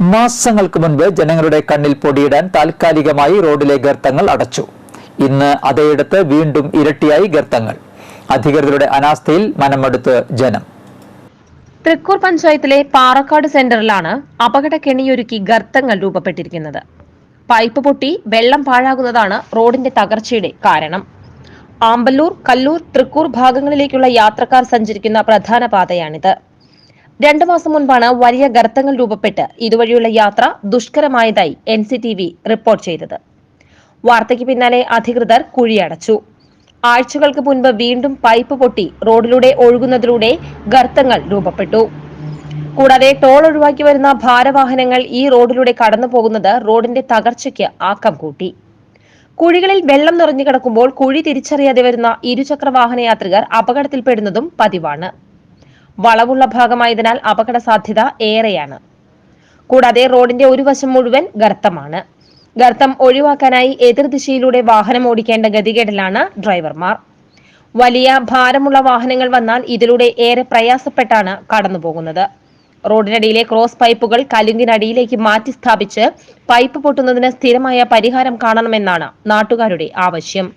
മാസങ്ങൾക്ക് മുൻപ് ജനങ്ങളുടെ കണ്ണിൽ പൊടിയിടാൻ താൽക്കാലികമായി റോഡിലെ ഗർത്തങ്ങൾ അടച്ചു. ഇന്ന് അതേയിടത്ത് വീണ്ടും ഇരട്ടിയായി ഗർത്തങ്ങൾ. അധികൃതരുടെ അനാസ്ഥയിൽ മനമെടുത്ത് ജനം. തൃക്കൂർ പഞ്ചായത്തിലെ പാറക്കാട് സെന്ററിലാണ് അപകട കെണിയൊരുക്കി ഗർത്തങ്ങൾ രൂപപ്പെട്ടിരിക്കുന്നത്. പൈപ്പ് പൊട്ടി വെള്ളം പാഴാകുന്നതാണ് റോഡിന്റെ തകർച്ചയുടെ കാരണം. ആമ്പല്ലൂർ കല്ലൂർ തൃക്കൂർ ഭാഗങ്ങളിലേക്കുള്ള യാത്രക്കാർ സഞ്ചരിക്കുന്ന പ്രധാന പാതയാണിത്. രണ്ടു മാസം മുൻപാണ് വലിയ ഗർത്തങ്ങൾ രൂപപ്പെട്ട് ഇതുവഴിയുള്ള യാത്ര ദുഷ്കരമായതായി N C T V report ചെയ്തത്. വാർത്തയ്ക്ക് പിന്നാലെ അധികൃതർ കുഴിയടച്ചു. ആഴ്ചകൾക്ക് മുൻപ് വീണ്ടും പൈപ്പ് പൊട്ടി റോഡിലൂടെ ഒഴുകുന്നതിലൂടെ ഗർത്തങ്ങൾ രൂപപ്പെട്ടു. കൂടാതെ ടോൾ ഒഴിവാക്കി വരുന്ന ഭാരവാഹനങ്ങൾ ഈ റോഡിലൂടെ കടന്നു പോകുന്നത് റോഡിന്റെ തകർച്ചയ്ക്ക് ആക്കം കൂട്ടി. കുഴികളിൽ വെള്ളം നിറഞ്ഞു കിടക്കുമ്പോൾ കുഴി തിരിച്ചറിയാതെ വരുന്ന ഇരുചക്ര വാഹന യാത്രികർ അപകടത്തിൽപ്പെടുന്നതും പതിവാണ്. വളവുള്ള ഭാഗമായതിനാൽ അപകട സാധ്യത ഏറെയാണ്. കൂടാതെ റോഡിന്റെ ഒരു വശം മുഴുവൻ ഗർത്തമാണ്. ഗർത്തം ഒഴിവാക്കാനായി എതിർദിശയിലൂടെ വാഹനം ഓടിക്കേണ്ട ഗതികേടിലാണ് ഡ്രൈവർമാർ. വലിയ ഭാരമുള്ള വാഹനങ്ങൾ വന്നാൽ ഇതിലൂടെ ഏറെ പ്രയാസപ്പെട്ടാണ് കടന്നുപോകുന്നത്. റോഡിനടിയിലെ ക്രോസ് പൈപ്പുകൾ കലുങ്കിനടിയിലേക്ക് മാറ്റി സ്ഥാപിച്ച് പൈപ്പ് പൊട്ടുന്നതിന് സ്ഥിരമായ പരിഹാരം കാണണമെന്നാണ് നാട്ടുകാരുടെ ആവശ്യം.